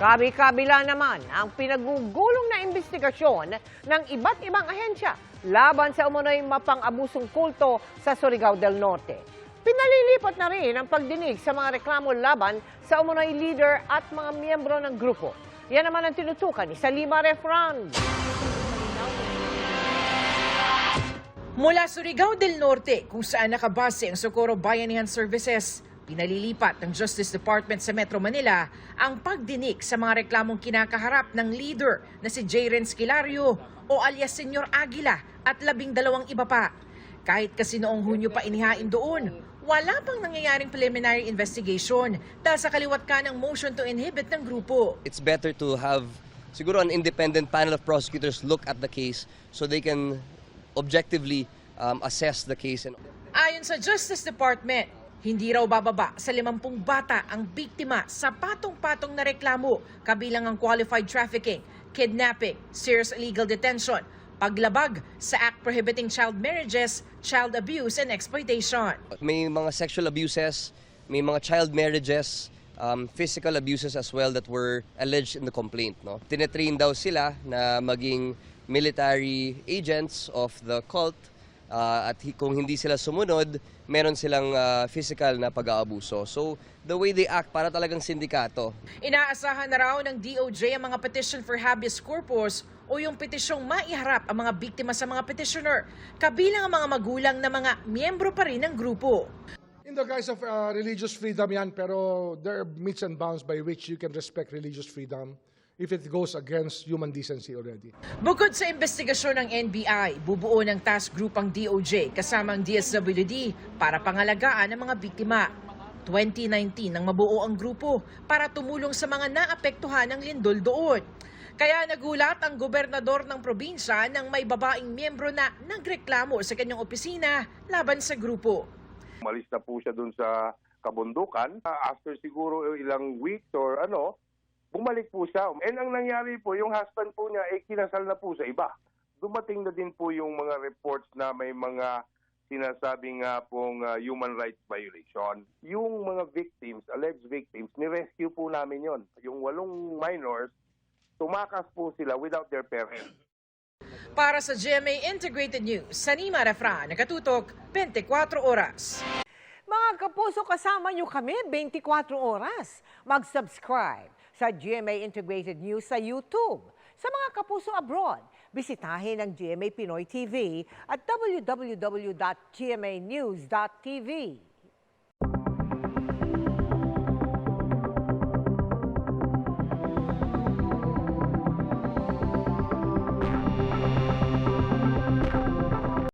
Kabi-kabila naman ang pinagugulong na investigasyon ng iba't ibang ahensya laban sa umunoy mapang-abusong kulto sa Surigao del Norte. Pinalilipat na rin ang pagdinig sa mga reklamo laban sa umunoy leader at mga miyembro ng grupo. Yan naman ang tinutukan ni Salima Refran. Mula Surigao del Norte, kung saan nakabase ang Socorro Bayanihan Services, pinalilipat ng Justice Department sa Metro Manila ang pagdinig sa mga reklamong kinakaharap ng leader na si Jaren Skilario o alias Senyor Aguila at labing dalawang iba pa. Kahit kasi noong Hunyo pa inihain doon, wala pang nangyayaring preliminary investigation dahil sa kaliwat ka ng motion to inhibit ng grupo. it's better to have siguro an independent panel of prosecutors look at the case so they can objectively um, assess the case and Ayon sa Justice Department, hindi raw bababa sa 50 bata ang biktima sa patong-patong na reklamo kabilang ang qualified trafficking, kidnapping, serious illegal detention, paglabag sa Act Prohibiting Child Marriages, child abuse and exploitation. may mga sexual abuses, may mga child marriages, um, physical abuses as well that were alleged in the complaint. No? Tinetrain daw sila na maging military agents of the cult uh, at kung hindi sila sumunod, meron silang uh, physical na pag-aabuso. So the way they act para talagang sindikato. Inaasahan na raw ng DOJ ang mga petition for habeas corpus o yung petisyong maiharap ang mga biktima sa mga petitioner, kabilang ang mga magulang na mga miyembro pa rin ng grupo. In the guise of uh, religious freedom yan, pero there are meets and bounds by which you can respect religious freedom if it goes against human decency already. Bukod sa investigasyon ng NBI, bubuo ng task group ang DOJ kasama ang DSWD para pangalagaan ang mga biktima. 2019 nang mabuo ang grupo para tumulong sa mga naapektuhan ng lindol doon. Kaya nagulat ang gobernador ng probinsya nang may babaeng miyembro na nagreklamo sa kanyang opisina laban sa grupo. Umalis na po siya dun sa kabundukan. After siguro ilang weeks or ano, bumalik po siya. And ang nangyari po, yung husband po niya, eh, kinasal na po sa iba. Dumating na din po yung mga reports na may mga sinasabi nga pong ah, human rights violation. Yung mga victims, alleged victims, ni-rescue po namin yon. Yung walong minors, tumakas po sila without their parents. Para sa GMA Integrated News, Sanima Refra, nakatutok 24 oras. Mga kapuso, kasama niyo kami 24 oras. Mag-subscribe sa GMA Integrated News sa YouTube. Sa mga kapuso abroad, bisitahin ang GMA Pinoy TV at www.gmanews.tv.